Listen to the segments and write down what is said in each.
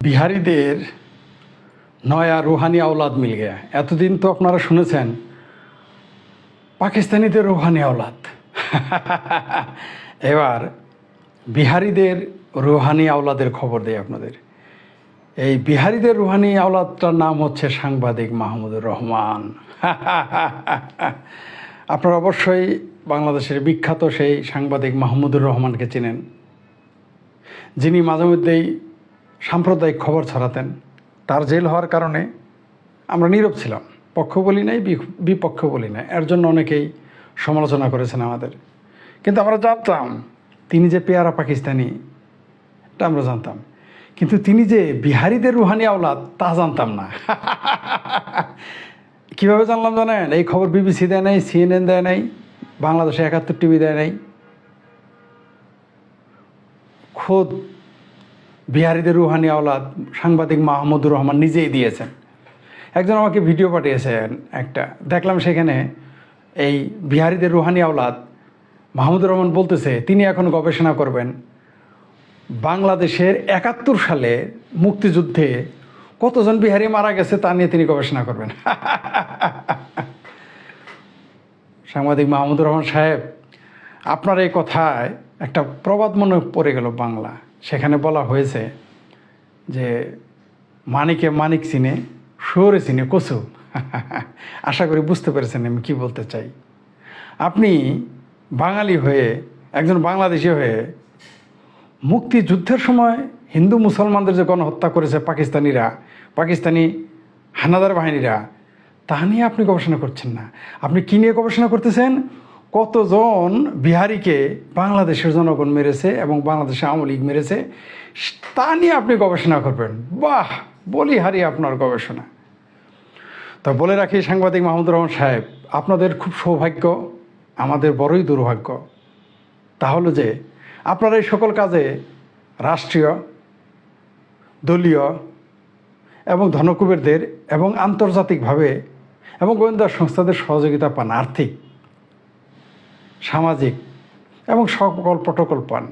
বিহারিদের নয়া রুহানি আওলাদ মিল গেয়া। এতদিন তো আপনারা শুনেছেন, পাকিস্তানিদের রুহানি আওলাদ। এবার বিহারিদের রুহানি আওলাদের খবর দেয় আপনাদের। এই বিহারিদের রুহানি আওলাদটার নাম হচ্ছে সাংবাদিক মাহমুদুর রহমান। আপনারা অবশ্যই বাংলাদেশের বিখ্যাত সেই সাংবাদিক মাহমুদুর রহমানকে চেনেন, যিনি মাঝে মধ্যেই সাম্প্রদায়িক খবর ছড়াতেন। তার জেল হওয়ার কারণে আমরা নীরব ছিলাম। পক্ষ বলি নাই বিপক্ষ বলি নাই। এর জন্য অনেকেই সমালোচনা করেছেন আমাদের। কিন্তু আমরা জানতাম, তিনি যে পেয়ারা পাকিস্তানি, এটা আমরা জানতাম। কিন্তু তিনি যে বিহারিদের রুহানি আওলাদ, তা জানতাম না। কীভাবে জানলাম জানেন? এই খবর বিবিসি দেয় নাই, সিএনএন দেয় নাই, বাংলাদেশে একাত্তর টিভি দেয় নাই। খোদ বিহারিদের রুহানি আওলাদ সাংবাদিক মাহমুদুর রহমান নিজেই দিয়েছেন। একজন আমাকে ভিডিও পাঠিয়েছেন একটা। দেখলাম সেখানে এই বিহারিদের রুহানি আওলাদ মাহমুদুর রহমান বলতেছে, তিনি এখন গবেষণা করবেন। বাংলাদেশের একাত্তর সালে মুক্তিযুদ্ধে কতজন বিহারি মারা গেছে তা নিয়ে তিনি গবেষণা করবেন। সাংবাদিক মাহমুদুর রহমান সাহেব, আপনার এই কথায় একটা প্রবাদ মনে পড়ে গেল বাংলা সেখানে বলা হয়েছে যে মানিকে মানিক চিনে, শুয়োরে চিনে, কচু। আশা করি বুঝতে পেরেছেন আমি কি বলতে চাই। আপনি বাঙালি হয়ে, একজন বাংলাদেশি হয়ে মুক্তিযুদ্ধের সময় হিন্দু মুসলমানদের যে গণহত্যা করেছে পাকিস্তানিরা, পাকিস্তানি হানাদার বাহিনীরা, তা নিয়ে আপনি গবেষণা করছেন না। আপনি কী নিয়ে গবেষণা করতেছেন? কতজন বিহারিকে বাংলাদেশের জনগণ মেরেছে এবং বাংলাদেশে আওয়ামী লীগ মেরেছে, তা নিয়ে আপনি গবেষণা করবেন। বাহ! বলিহারি আপনার গবেষণা। তা বলে রাখি সাংবাদিক মাহমুদুর রহমান সাহেব, আপনাদের খুব সৌভাগ্য, আমাদের বড়ই দুর্ভাগ্য। তা হলো যে, আপনার এই সকল কাজে রাষ্ট্রীয়, দলীয় এবং ধনকুবেরদের এবং আন্তর্জাতিকভাবে এবং গোয়েন্দা সংস্থাদের সহযোগিতা পান আর্থিক। সামাজিক এবং সকল প্রটোকল পান।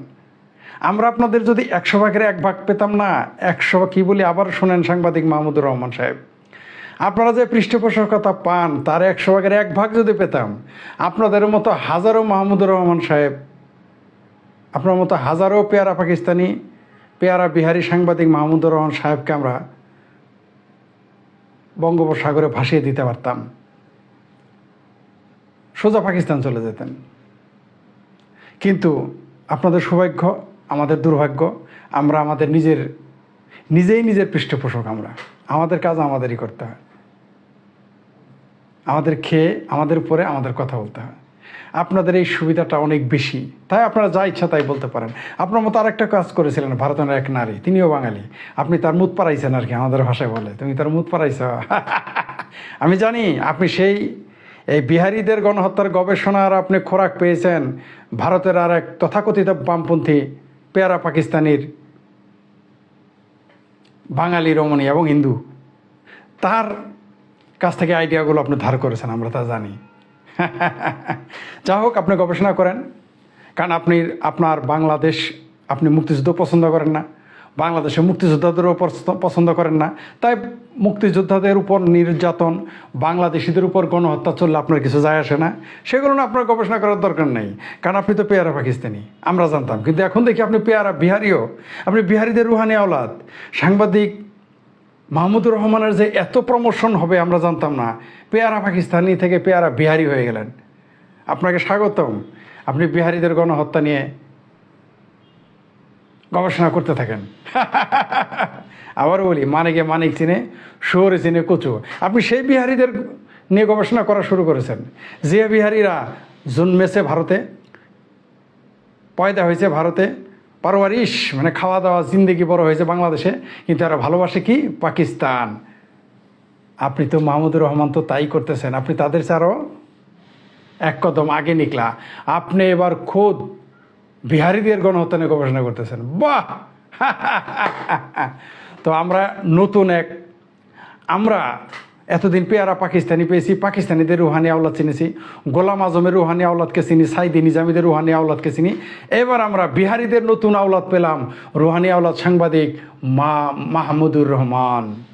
আমরা আপনাদের যদি একশো ভাগের এক ভাগ পেতাম না, একশো কী বলি আবার শোনেন সাংবাদিক মাহমুদুর রহমান সাহেব। আপনারা যে পৃষ্ঠপোষকতা পান, তার একশো ভাগের এক ভাগ যদি পেতাম, আপনাদের মতো হাজারো মাহমুদুর রহমান সাহেব, আপনার মতো হাজারো পেয়ারা পাকিস্তানি, পেয়ারা বিহারি সাংবাদিক মাহমুদুর রহমান সাহেবকে আমরা বঙ্গোপসাগরে ভাসিয়ে দিতে পারতাম। সোজা পাকিস্তান চলে যেতেন। কিন্তু আপনাদের সৌভাগ্য, আমাদের দুর্ভাগ্য, আমরা আমাদের নিজের, নিজেই নিজের পৃষ্ঠপোষক আমরা। আমাদের কাজ আমাদেরই করতে হয়। আমাদের খেয়ে, আমাদের উপরে আমাদের কথা বলতে হয়। আপনাদের এই সুবিধাটা অনেক বেশি। তাই আপনারা যা ইচ্ছা তাই বলতে পারেন। আপনার মতো আরেকটা কাজ করেছিলেন, ভারতের এক নারী, তিনিও বাঙালি। আপনি তার মুখ পাড়াইছেন আর কি, আমাদের ভাষায় বলে। তুমি তার মুখ পাড়াইছ? আমি জানি, আপনি সেই এই বিহারিদের গণহত্যার গবেষণার আপনি খোরাক পেয়েছেন। ভারতের আর এক তথাকথিত বামপন্থী পেয়ারা পাকিস্তানির বাঙালি, রমণী এবং হিন্দু। তার কাছ থেকে আইডিয়াগুলো আপনি ধার করেছেন, আমরা তা জানি। যা হোক, আপনি গবেষণা করেন। কারণ আপনি, আপনার বাংলাদেশ আপনি মুক্তিযুদ্ধ পছন্দ করেন না। বাংলাদেশে মুক্তিযোদ্ধাদেরও পছন্দ- পছন্দ করেন না। তাই মুক্তিযোদ্ধাদের উপর নির্যাতন, বাংলাদেশিদের উপর গণহত্যা চললে আপনার কিছু যায় আসে না। সেগুলো না আপনার গবেষণা করার দরকার নেই, কারণ আপনি তো পেয়ারা পাকিস্তানি, আমরা জানতাম। কিন্তু এখন দেখি আপনি পেয়ারা বিহারিও, আপনি বিহারিদের রুহানি আওলাদ। সাংবাদিক মাহমুদুর রহমানের যে এত প্রমোশন হবে আমরা জানতাম না, পেয়ারা পাকিস্তানি থেকে পেয়ারা বিহারি হয়ে গেলেন। আপনাকে স্বাগতম। আপনি বিহারিদের গণহত্যা নিয়ে গবেষণা করতে থাকেন। আবার বলি, মানিকে মানিক চিনে শহরে চিনে কচু। আপনি সেই বিহারিদের নিয়ে গবেষণা করা শুরু করেছেন। যে বিহারিরা জন্মেছে ভারতে, পয়দা হয়েছে ভারতে, পারওয়ারিশ মানে খাওয়া দাওয়া জিন্দেগি বড় হয়েছে বাংলাদেশে, কিন্তু এরা ভালোবাসে কি? পাকিস্তান। আপনি তো মাহমুদুর রহমান তো তাই করতেছেন। আপনি তাদের ছাড়াও এক কদম আগে নিকলা। আপনি এবার খোদ বিহারিদের গণহত্যা নিয়ে গবেষণা করতেছেন। বাহ! তো আমরা নতুন এক, আমরা এতদিন পেয়ারা পাকিস্তানি পেয়েছি, পাকিস্তানিদের রুহানি আওলাদ চিনেছি, গোলাম আজমের রুহানি আওলাদকে চিনি, সাইদি নিজামীদের রুহানি আওলাদকে চিনি। এবার আমরা বিহারিদের নতুন আওলাদ পেলাম, রুহানি আওলাদ সাংবাদিক মা মাহমুদুর রহমান।